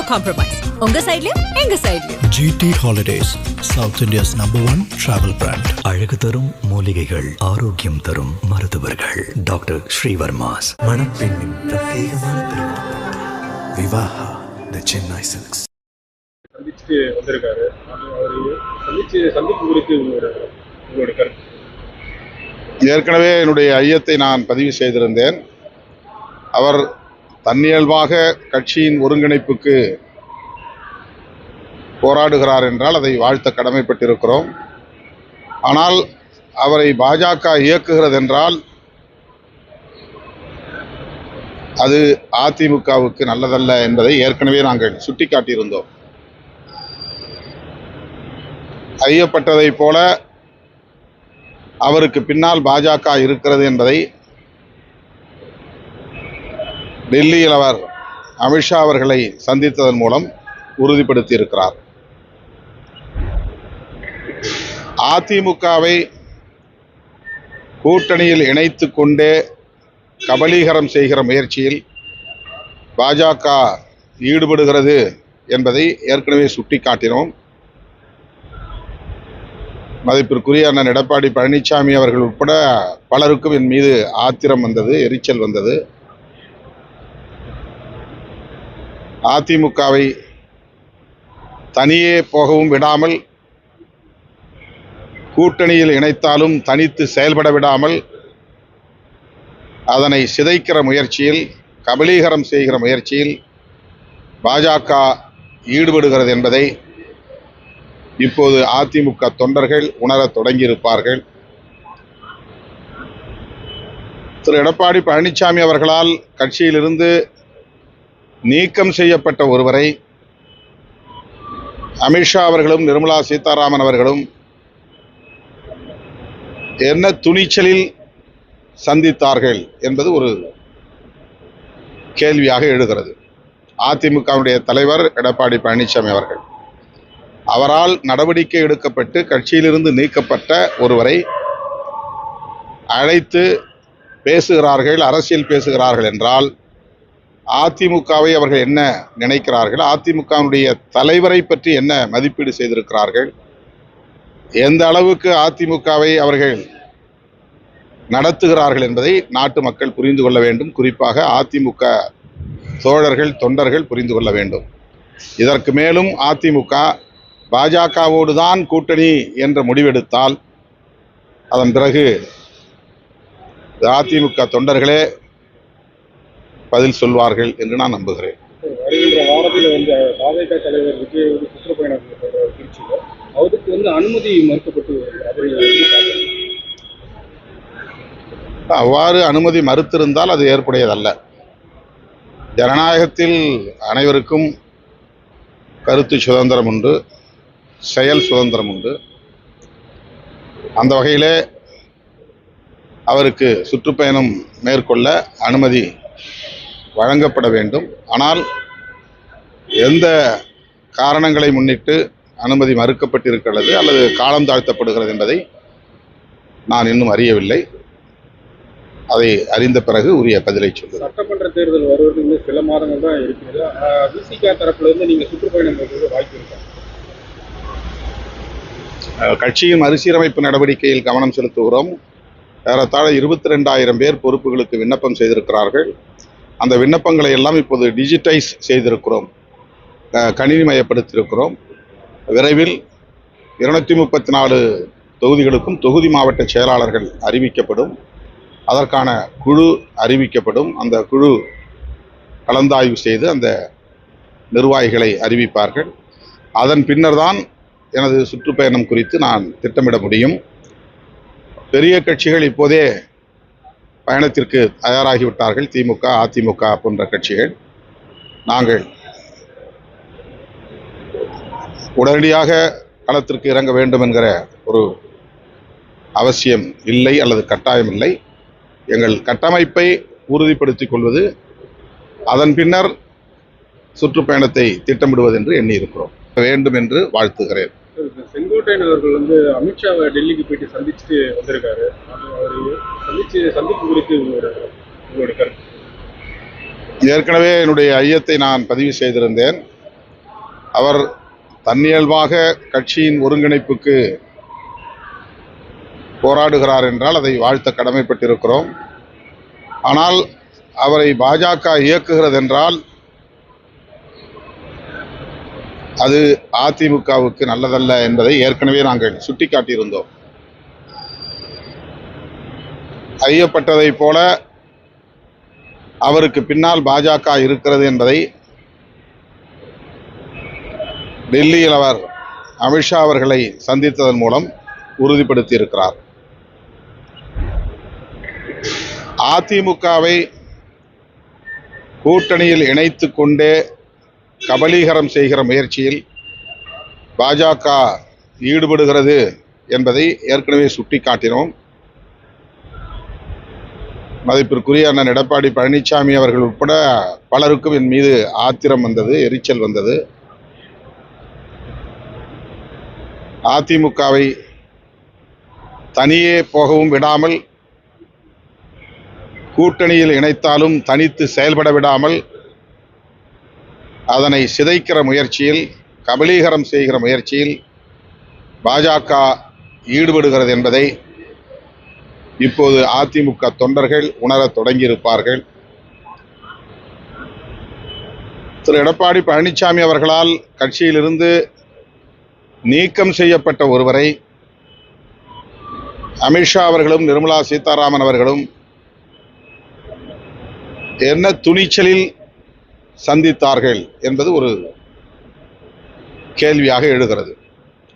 No compromise உங்க சைடுலயும் எங்க சைடுலயும் GT Holidays, South India's number one travel brand. அழகு தரும் மூலிகைகள் ஆரோக்கியம் தரும் மருத்துவர்கள். டாக்டர் ஸ்ரீவர்மாஸ். மணப்பெண்ணின் பிரத்யேகமான. சந்திச்சுட்டு வந்திருக்காரு. அவர் சந்திச்சு சந்திப்பு குறித்து உங்களோட உங்களோட கருத்து. ஏற்கனவே என்னுடைய ஐயத்தை நான் பதிவு செய்திருந்தேன். அவர் தன்னியல்பாக கட்சியின் ஒருங்கிணைப்புக்கு போராடுகிறார் என்றால் அதை வாழ்த்த கடமைப்பட்டிருக்கிறோம். ஆனால் அவரை பாஜக இயக்குகிறது என்றால் அது அதிமுகவுக்கு நல்லதல்ல என்பதை ஏற்கனவே நாங்கள் சுட்டிக்காட்டியிருந்தோம். ஐயப்பட்டதைப் போல அவருக்கு பின்னால் பாஜக இருக்கிறது என்பதை டெல்லியில் அவர் அமித்ஷா அவர்களை சந்தித்ததன் மூலம் உறுதிப்படுத்தியிருக்கிறார். அதிமுகவை கூட்டணியில் இணைத்து கொண்டே கபலீகரம் செய்கிற முயற்சியில் பாஜக ஈடுபடுகிறது என்பதை ஏற்கனவே சுட்டிக்காட்டினோம். மதிப்பிற்குரிய அண்ணன் எடப்பாடி பழனிசாமி அவர்கள் உட்பட பலருக்கும் என் மீது ஆத்திரம் வந்தது எரிச்சல் வந்தது. அதிமுகவை தனியே போகவும் விடாமல் கூட்டணியில் இணைத்தாலும் தனித்து செயல்பட விடாமல் அதனை சிதைக்கிற முயற்சியில் கபலீகரம் செய்கிற முயற்சியில் பாஜக ஈடுபடுகிறது என்பதை இப்போது அதிமுக தொண்டர்கள் உணரத் தொடங்கியிருப்பார்கள். திரு எடப்பாடி பழனிசாமி அவர்களால் கட்சியிலிருந்து நீக்கம் செய்யப்பட்ட ஒருவரை அமித்ஷா அவர்களும் நிர்மலா சீதாராமன் அவர்களும் என்ன துணிச்சலில் சந்தித்தார்கள் என்பது ஒரு கேள்வியாக எழுகிறது. அதிமுகவுடைய தலைவர் எடப்பாடி பழனிசாமி அவர்கள் அவரால் நடவடிக்கை எடுக்கப்பட்டு கட்சியிலிருந்து நீக்கப்பட்ட ஒருவரை அழைத்து பேசுகிறார்கள் அரசியல் பேசுகிறார்கள் என்றால் அதிமுகவை அவர்கள் என்ன நினைக்கிறார்கள்? அதிமுகவினுடைய தலைவரை பற்றி என்ன மதிப்பீடு செய்திருக்கிறார்கள்? எந்த அளவுக்கு அதிமுகவை அவர்கள் நடத்துகிறார்கள் என்பதை நாட்டு மக்கள் புரிந்து கொள்ள வேண்டும். குறிப்பாக அதிமுக தோழர்கள் தொண்டர்கள் புரிந்து கொள்ள வேண்டும். இதற்கு மேலும் அதிமுக பாஜகவோடு தான் கூட்டணி என்ற முடிவெடுத்தால் அதன் பிறகு அதிமுக தொண்டர்களே பதில் சொல்வார்கள் என்று நான் நம்புகிறேன். வருகின்ற வாரத்தில் வந்து பாஜக தலைவர் விஜய் வந்து சுற்றுப்பயணம் மேற்கொள்றாரு திருச்சியில். அவருக்கு வந்து அனுமதி மறுக்கப்பட்டு? அவ்வாறு அனுமதி மறுத்திருந்தால் அது ஏற்புடையதல்ல. ஜனநாயகத்தில் அனைவருக்கும் கருத்து சுதந்திரம் உண்டு செயல் சுதந்திரம் உண்டு. அந்த வகையிலே அவருக்கு சுற்றுப்பயணம் மேற்கொள்ள அனுமதி வழங்கப்பட வேண்டும். ஆனால் எந்த காரணங்களை முன்னிட்டு அனுமதி மறுக்கப்பட்டிருக்கிறது அல்லது காலம் தாழ்த்தப்படுகிறது என்பதை நான் இன்னும் அறியவில்லை. அதை அறிந்த பிறகு உரிய பதிலை சொல்லுவேன். சட்டமன்ற தேர்தல் இன்னும் சில மாதங்கள் தான் இருக்கிறது. விசிகா தரப்புல இருந்து நீங்க சுற்றுப்பயணம் மேற்கொள்ள வாய்ப்பு இருக்கா? கட்சியின் மறுசீரமைப்பு நடவடிக்கையில் கவனம் செலுத்துகிறோம். ஏறத்தாழ இருபத்தி ரெண்டாயிரம் பேர் பொறுப்புகளுக்கு விண்ணப்பம் செய்திருக்கிறார்கள். அந்த விண்ணப்பங்களை எல்லாம் இப்போது டிஜிட்டைஸ் செய்திருக்கிறோம். கணினிமயப்படுத்தியிருக்கிறோம் விரைவில் இருநூத்தி முப்பத்தி நாலு தொகுதிகளுக்கும் தொகுதி மாவட்ட செயலாளர்கள் அறிவிக்கப்படும். அதற்கான குழு அறிவிக்கப்படும். அந்த குழு கலந்தாய்வு செய்து அந்த நிர்வாகிகளை அறிவிப்பார்கள். அதன் பின்னர்தான் எனது சுற்றுப்பயணம் குறித்து நான் திட்டமிட முடியும். பெரிய கட்சிகள் இப்போதே பயணத்திற்கு தயாராகிவிட்டார்கள் திமுக அதிமுக போன்ற கட்சிகள். நாங்கள் உடனடியாக களத்திற்கு இறங்க வேண்டும் என்கிற ஒரு அவசியம் இல்லை அல்லது கட்டாயம் இல்லை. எங்கள் கட்டமைப்பை உறுதிப்படுத்திக் கொள்வது அதன் பின்னர் சுற்றுப்பயணத்தை திட்டமிடுவது என்று எண்ணி இருக்கிறோம் வேண்டும் என்று வாழ்த்துகிறேன். செங்கோட்டையன் அவர்கள் வந்து அமித்ஷாவை டெல்லிக்கு போயிட்டு சந்திச்சுட்டு வந்திருக்காரு. அவர் சந்திச்சு சந்திப்பு குறித்து கருத்து. ஏற்கனவே என்னுடைய ஐயத்தை நான் பதிவு செய்திருந்தேன். அவர் தன்னியல்பாக கட்சியின் ஒருங்கிணைப்புக்கு போராடுகிறார் என்றால் அதை வாழ்த்த கடமைப்பட்டிருக்கிறோம். ஆனால் அவரை பாஜக இயக்குகிறது என்றால் அது அதிமுகவுக்கு நல்லதல்ல என்பதை ஏற்கனவே நாங்கள் சுட்டிக்காட்டியிருந்தோம். ஐயப்பட்டதைப் போல அவருக்கு பின்னால் பாஜக இருக்கிறது என்பதை டெல்லியில் அவர் அமித்ஷா அவர்களை சந்தித்ததன் மூலம் உறுதிப்படுத்தியிருக்கிறார். அதிமுகவை கூட்டணியில் இணைத்து கொண்டே கபலீகரம் செய்கிற முயற்சியில் பாஜக ஈடுபடுகிறது என்பதை ஏற்கனவே சுட்டிக்காட்டினோம். மதிப்பிற்குரிய அண்ணன் எடப்பாடி பழனிசாமி அவர்கள் உட்பட பலருக்கும் என் மீது ஆத்திரம் வந்தது எரிச்சல் வந்தது. அதிமுகவை தனியே போகவும் விடாமல் கூட்டணியில் இணைத்தாலும் தனித்து செயல்பட விடாமல் அதனை சிதைக்கிற முயற்சியில் கபலீகரம் செய்கிற முயற்சியில் பாஜக ஈடுபடுகிறது என்பதை இப்போது அதிமுக தொண்டர்கள் உணரத் தொடங்கியிருப்பார்கள். திரு. எடப்பாடி பழனிசாமி அவர்களால் கட்சியிலிருந்து நீக்கம் செய்யப்பட்ட ஒருவரை அமித்ஷா அவர்களும் நிர்மலா சீதாராமன் அவர்களும் என்ன துணிச்சலில் சந்தித்தார்கள் என்பது ஒரு கேள்வியாக எழுகிறது.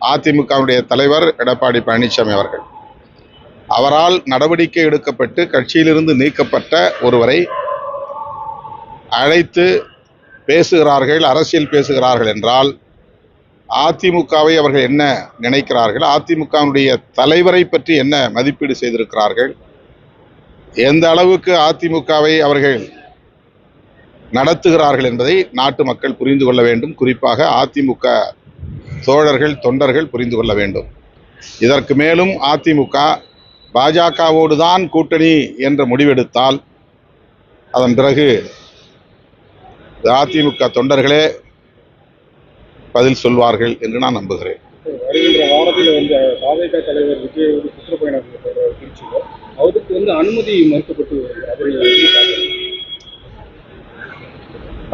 அதிமுகவுடைய தலைவர் எடப்பாடி பழனிசாமி அவர்கள். அவரால் நடவடிக்கை எடுக்கப்பட்டு கட்சியிலிருந்து நீக்கப்பட்ட ஒருவரை அழைத்து பேசுகிறார்கள் அரசியல் பேசுகிறார்கள் என்றால் அதிமுகவை அவர்கள் என்ன நினைக்கிறார்கள் அதிமுகவினுடைய தலைவரை பற்றி என்ன மதிப்பீடு செய்திருக்கிறார்கள் எந்த அளவுக்கு அதிமுகவை அவர்கள் நடத்துகிறார்கள் என்பதை நாட்டு மக்கள் புரிந்து கொள்ள வேண்டும். குறிப்பாக அதிமுக தோழர்கள் தொண்டர்கள் புரிந்து கொள்ள வேண்டும். இதற்கு மேலும் அதிமுக பாஜகவோடு தான் கூட்டணி என்ற முடிவெடுத்தால் அதன் பிறகு அதிமுக தொண்டர்களே பதில் சொல்வார்கள் என்று நான் நம்புகிறேன். வருகின்ற வாரத்தில் வந்து பாஜக தலைவர் விஜய் வந்து சுற்றுப்பயணம் மேற்கொள்றாரு திருச்சியில் அவருக்கு வந்து அனுமதி மறுக்கப்பட்டு வருகிறது அதை நீங்க எப்படி பார்க்கறீங்க?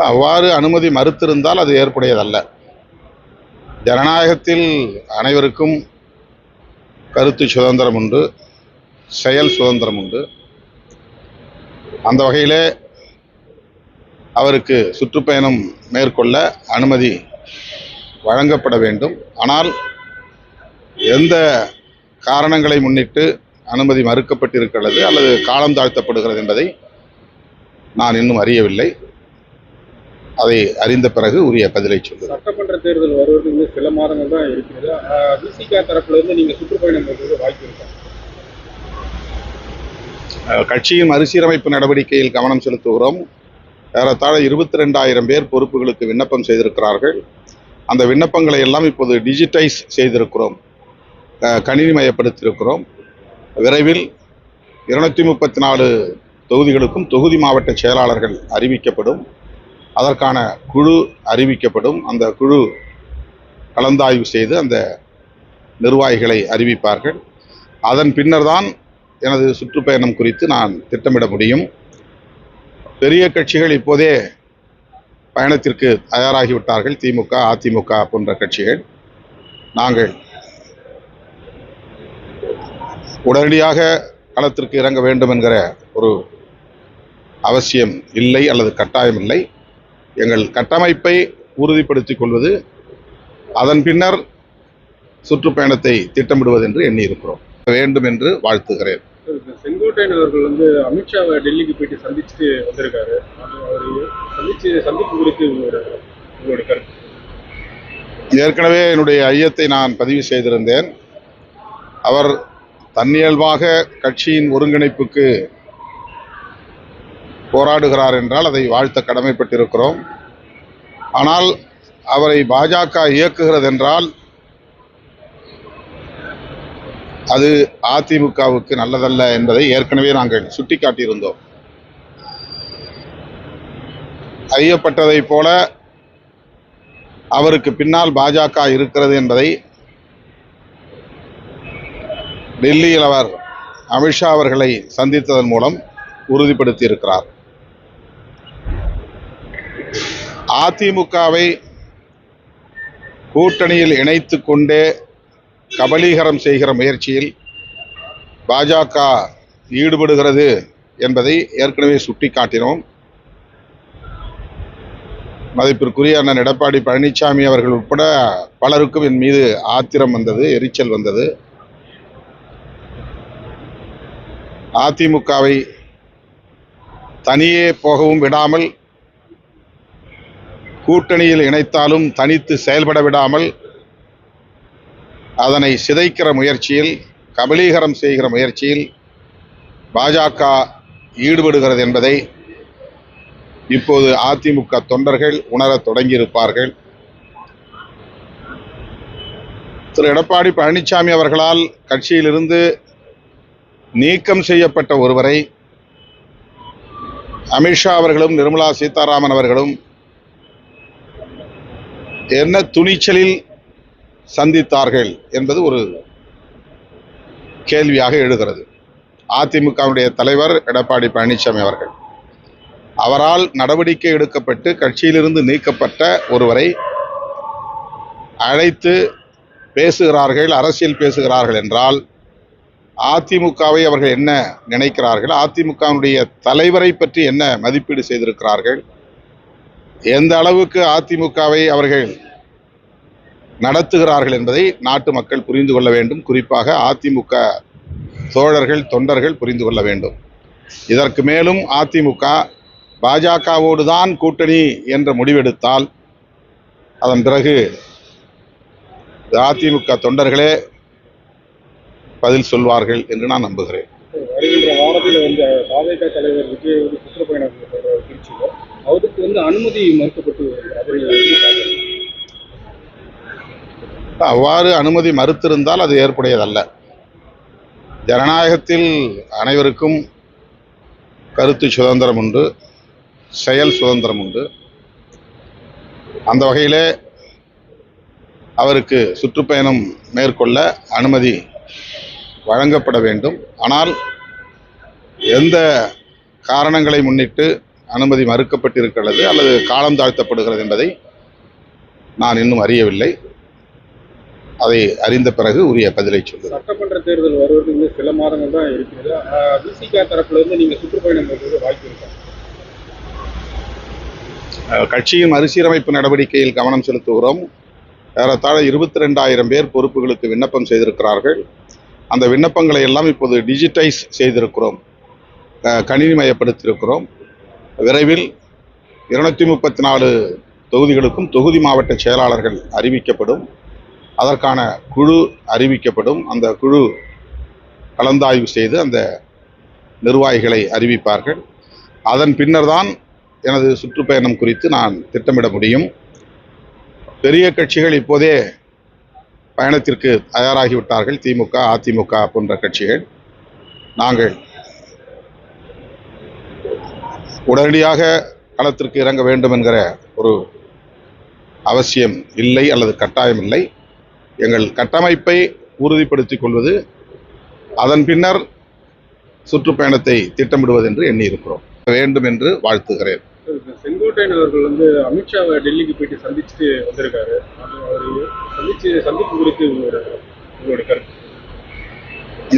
அவ்வாறு அனுமதி மறுத்திருந்தால் அது ஏற்புடையதல்ல. ஜனநாயகத்தில் அனைவருக்கும் கருத்து சுதந்திரம் உண்டு. செயல் சுதந்திரம் உண்டு. அந்த வகையிலே அவருக்கு சுற்றுப்பயணம் மேற்கொள்ள அனுமதி வழங்கப்பட வேண்டும். ஆனால் எந்த காரணங்களை முன்னிட்டு அனுமதி மறுக்கப்பட்டிருக்கிறது அல்லது காலம் தாழ்த்தப்படுகிறது என்பதை நான் இன்னும் அறியவில்லை. அதை அறிந்த பிறகு உரிய பதிலை சொல்லுவேன் சட்டமன்ற தேர்தல் வருவதற்கு சில மாதங்கள் தான் இருக்கிறது. விசிகா தரப்புல இருந்து நீங்க சுற்றுப்பயணம் வாய்ப்பு இருக்கா? கட்சியின் மறுசீரமைப்பு நடவடிக்கையில் கவனம் செலுத்துகிறோம். ஏறத்தாழ இருபத்தி ரெண்டாயிரம் பேர் பொறுப்புகளுக்கு விண்ணப்பம் செய்திருக்கிறார்கள். அந்த விண்ணப்பங்களை எல்லாம் இப்போது டிஜிட்டைஸ் செய்திருக்கிறோம். கணினிமயப்படுத்தியிருக்கிறோம். விரைவில் இருநூற்றி முப்பத்தி நாலு தொகுதிகளுக்கும் தொகுதி மாவட்ட செயலாளர்கள் அறிவிக்கப்படும். அதற்கான குழு அறிவிக்கப்படும். அந்த குழு கலந்தாய்வு செய்து அந்த நிர்வாகிகளை அறிவிப்பார்கள். அதன் பின்னர்தான் எனது சுற்றுப்பயணம் குறித்து நான் திட்டமிட முடியும். பெரிய கட்சிகள் இப்போதே பயணத்திற்கு தயாராகிவிட்டார்கள். திமுக அதிமுக போன்ற கட்சிகள். நாங்கள் உடனடியாக களத்திற்கு இறங்க வேண்டும் என்கிற ஒரு அவசியம் இல்லை அல்லது கட்டாயம் இல்லை. எங்கள் கட்டமைப்பை உறுதிப்படுத்திக் கொள்வது அதன் பின்னர் சுற்றுப்பயணத்தை திட்டமிடுவது என்று எண்ணியிருக்கிறோம். வேண்டும் என்று வாழ்த்துகிறேன். செங்கோட்டையன் அவர்கள் வந்து அமித்ஷாவை டெல்லிக்கு போயிட்டு சந்திச்சுட்டு வந்திருக்காரு. அவர் சந்திச்சு சந்திப்பு குறித்து உங்களோட கருத்து. ஏற்கனவே என்னுடைய ஐயத்தை நான் பதிவு செய்திருந்தேன். அவர் தன்னியல்பாக கட்சியின் ஒருங்கிணைப்புக்கு போராடுகிறார் என்றால் அதை வாழ்த்த கடமைப்பட்டிருக்கிறோம். ஆனால் அவரை பாஜக இயக்குகிறது என்றால் அது அதிமுகவுக்கு நல்லதல்ல என்பதை ஏற்கனவே நாங்கள் சுட்டிக்காட்டியிருந்தோம். அறியப்பட்டதைப் போல அவருக்கு பின்னால் பாஜக இருக்கிறது என்பதை டெல்லியில் அவர் அமித்ஷா அவர்களை சந்தித்ததன் மூலம் உறுதிப்படுத்தியிருக்கிறார். அதிமுகவை கூட்டணியில் இணைத்து கொண்டே கபலீகரம் செய்கிற முயற்சியில் பாஜக ஈடுபடுகிறது என்பதை ஏற்கனவே சுட்டிக்காட்டினோம். மதிப்பிற்குரிய அண்ணன் எடப்பாடி பழனிசாமி அவர்கள் உட்பட பலருக்கும் என் மீது ஆத்திரம் வந்தது எரிச்சல் வந்தது. அதிமுகவை தனியே போகவும் விடாமல் கூட்டணியில் இணைத்தாலும் தனித்து செயல்பட விடாமல் அதனை சிதைக்கிற முயற்சியில் கபலீகரம் செய்கிற முயற்சியில் பாஜக ஈடுபடுகிறது என்பதை இப்போது அதிமுக தொண்டர்கள் உணரத் தொடங்கியிருப்பார்கள். திரு. எடப்பாடி பழனிசாமி அவர்களால் கட்சியிலிருந்து நீக்கம் செய்யப்பட்ட ஒருவரை அமித்ஷா அவர்களும் நிர்மலா சீதாராமன் அவர்களும் என்ன துணிச்சலில் சந்தித்தார்கள் என்பது ஒரு கேள்வியாக எழுகிறது. அதிமுகவுடைய தலைவர் எடப்பாடி பழனிசாமி அவர்கள் அவரால் நடவடிக்கை எடுக்கப்பட்டு கட்சியிலிருந்து நீக்கப்பட்ட ஒருவரை அழைத்து பேசுகிறார்கள் அரசியல் பேசுகிறார்கள் என்றால் அதிமுகவை அவர்கள் என்ன நினைக்கிறார்கள் அதிமுகவினுடைய தலைவரை பற்றி என்ன மதிப்பீடு செய்திருக்கிறார்கள் எந்த அளவுக்கு அதிமுகவை அவர்கள் நடத்துகிறார்கள் என்பதை நாட்டு மக்கள் புரிந்து கொள்ள வேண்டும். குறிப்பாக அதிமுக தோழர்கள் தொண்டர்கள் புரிந்து கொள்ள வேண்டும். இதற்கு மேலும் அதிமுக பாஜகவோடு தான் கூட்டணி என்ற முடிவெடுத்தால் அதன் பிறகு அதிமுக தொண்டர்களே பதில் சொல்வார்கள் என்று நான் நம்புகிறேன். வருகின்ற வாரத்தில் வந்து தாவேக தலைவர் விஜய் வந்து சுற்றுப்பயணம் அவருக்கு வந்து அனுமதி மறுக்கப்பட்டு அவ்வாறு அனுமதி மறுத்திருந்தால் அது ஏற்புடையதல்ல. ஜனநாயகத்தில் அனைவருக்கும் கருத்து சுதந்திரம் உண்டு செயல் சுதந்திரம் உண்டு. அந்த வகையிலே அவருக்கு சுற்றுப்பயணம் மேற்கொள்ள அனுமதி வழங்கப்பட வேண்டும். ஆனால் எந்த காரணங்களை முன்னிட்டு அனுமதி மறுக்கப்பட்டிருக்கிறது அல்லது காலம் தாழ்த்தப்படுகிறது என்பதை நான் இன்னும் அறியவில்லை. அதை அறிந்த பிறகு உரிய பதிலை சொல்லுவேன் சட்டமன்ற தேர்தல் வருவதற்கு சில மாதங்கள் தான் இருக்கிறது விசிகா தரப்புல இருந்து நீங்க சுற்றுப்பயணம் வாய்ப்பு இருக்கா? கட்சியின் மறுசீரமைப்பு நடவடிக்கையில் கவனம் செலுத்துகிறோம். ஏறத்தாழ இருபத்தி ரெண்டாயிரம் பேர் பொறுப்புகளுக்கு விண்ணப்பம் செய்திருக்கிறார்கள். அந்த விண்ணப்பங்களை எல்லாம் இப்போது டிஜிட்டைஸ் செய்திருக்கிறோம். கணினிமயப்படுத்தியிருக்கிறோம். விரைவில் இருநூத்தி முப்பத்தி நாலு தொகுதிகளுக்கும் தொகுதி மாவட்ட செயலாளர்கள் அறிவிக்கப்படும். அதற்கான குழு அறிவிக்கப்படும். அந்த குழு கலந்தாய்வு செய்து அந்த நிர்வாகிகளை அறிவிப்பார்கள். அதன் பின்னர் தான் எனது சுற்றுப்பயணம் குறித்து நான் திட்டமிட முடியும். பெரிய கட்சிகள் இப்போதே பயணத்திற்கு தயாராகிவிட்டார்கள். திமுக அதிமுக போன்ற கட்சிகள். நாங்கள் உடனடியாக களத்திற்கு இறங்க வேண்டும் என்கிற ஒரு அவசியம் இல்லை அல்லது கட்டாயம் இல்லை. எங்கள் கட்டமைப்பை உறுதிப்படுத்திக் கொள்வது அதன் பின்னர் சுற்றுப்பயணத்தை திட்டமிடுவது என்று எண்ணியிருக்கிறோம். வேண்டும் என்று வாழ்த்துகிறேன். செங்கோட்டையன் அவர்கள் வந்து அமித்ஷாவை டெல்லிக்கு போயிட்டு சந்திச்சுட்டு வந்திருக்காரு. சந்திச்சு சந்திப்பு குறித்து உங்களோட உங்களோட கருத்து.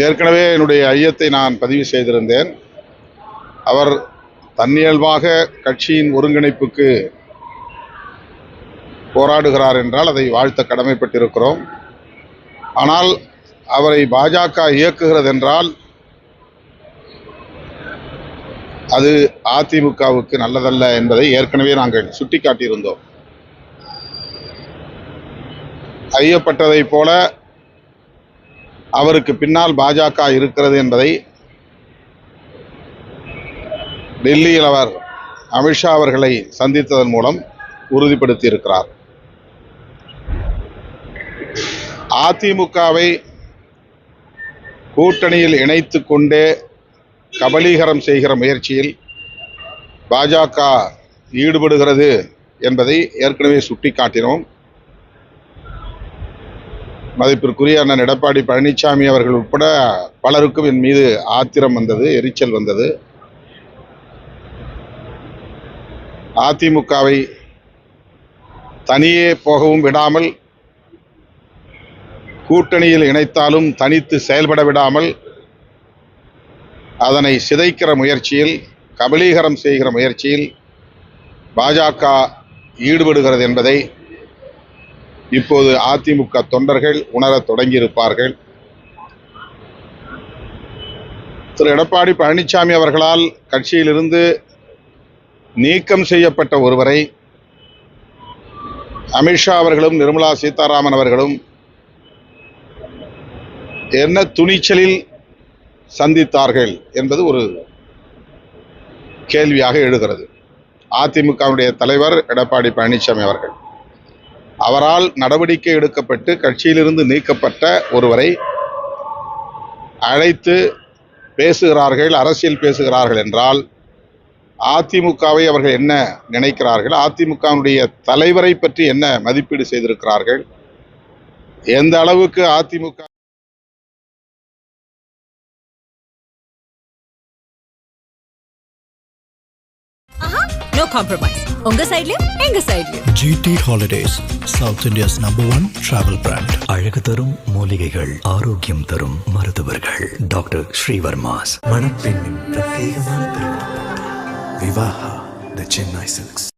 ஏற்கனவே என்னுடைய ஐயத்தை நான் பதிவு செய்திருந்தேன். அவர் தன்னியல்பாக கட்சியின் ஒருங்கிணைப்புக்கு போராடுகிறார் என்றால் அதை வாழ்த்த கடமைப்பட்டிருக்கிறோம். ஆனால் அவரை பாஜக இயக்குகிறது என்றால் அது அதிமுகவுக்கு நல்லதல்ல என்பதை ஏற்கனவே நாங்கள் சுட்டிக்காட்டியிருந்தோம். ஐயப்பட்டதைப் போல அவருக்கு பின்னால் பாஜக இருக்கிறது என்பதை டெல்லியில் அவர் அமித்ஷா அவர்களை சந்தித்ததன் மூலம் உறுதிப்படுத்தியிருக்கிறார். அதிமுகவை கூட்டணியில் இணைத்து கொண்டே கபலீகரம் செய்கிற முயற்சியில் பாஜக ஈடுபடுகிறது என்பதை ஏற்கனவே சுட்டிக்காட்டினோம். மதிப்பிற்குரிய அண்ணன் எடப்பாடி பழனிசாமி அவர்கள் உட்பட பலருக்கும் என் மீது ஆத்திரம் வந்தது எரிச்சல் வந்தது. அதிமுகவை தனியே போகவும் விடாமல் கூட்டணியில் இணைத்தாலும் தனித்து செயல்பட விடாமல் அதனை சிதைக்கிற முயற்சியில் கபலீகரம் செய்கிற முயற்சியில் பாஜக ஈடுபடுகிறது என்பதை இப்போது அதிமுக தொண்டர்கள் உணரத் தொடங்கியிருப்பார்கள். திரு எடப்பாடி பழனிசாமி அவர்களால் கட்சியிலிருந்து நீக்கம் செய்யப்பட்ட ஒருவரை அமித்ஷா அவர்களும் நிர்மலா சீதாராமன் அவர்களும் என்ன துணிச்சலில் சந்தித்தார்கள் என்பது ஒரு கேள்வியாக எழுகிறது. அதிமுகவுடைய தலைவர் எடப்பாடி பழனிசாமி அவர்கள் அவரால் நடவடிக்கை எடுக்கப்பட்டு கட்சியிலிருந்து நீக்கப்பட்ட ஒருவரை அழைத்து பேசுகிறார்கள் அரசியல் பேசுகிறார்கள் என்றால் அதிமுகவை அவர்கள் என்ன நினைக்கிறார்கள் அதிமுகவுடைய தலைவரை பற்றி என்ன மதிப்பீடு செய்திருக்கிறார்கள் எந்த அளவுக்கு அதிமுக நோ காம்ப்ரமைஸ் உங்க சைடுலயும் எங்க சைடுலயும் GT Holidays, South India's number one travel brand. அழகு தரும் மூலிகைகள் ஆரோக்கியம் தரும் மருத்துவர்கள். டாக்டர் ஸ்ரீவர்மாஸ். மணப்பெண்ணின் பிரத்யேகமான திருமணம் விவாஹா த சென்னை சில்க்ஸ்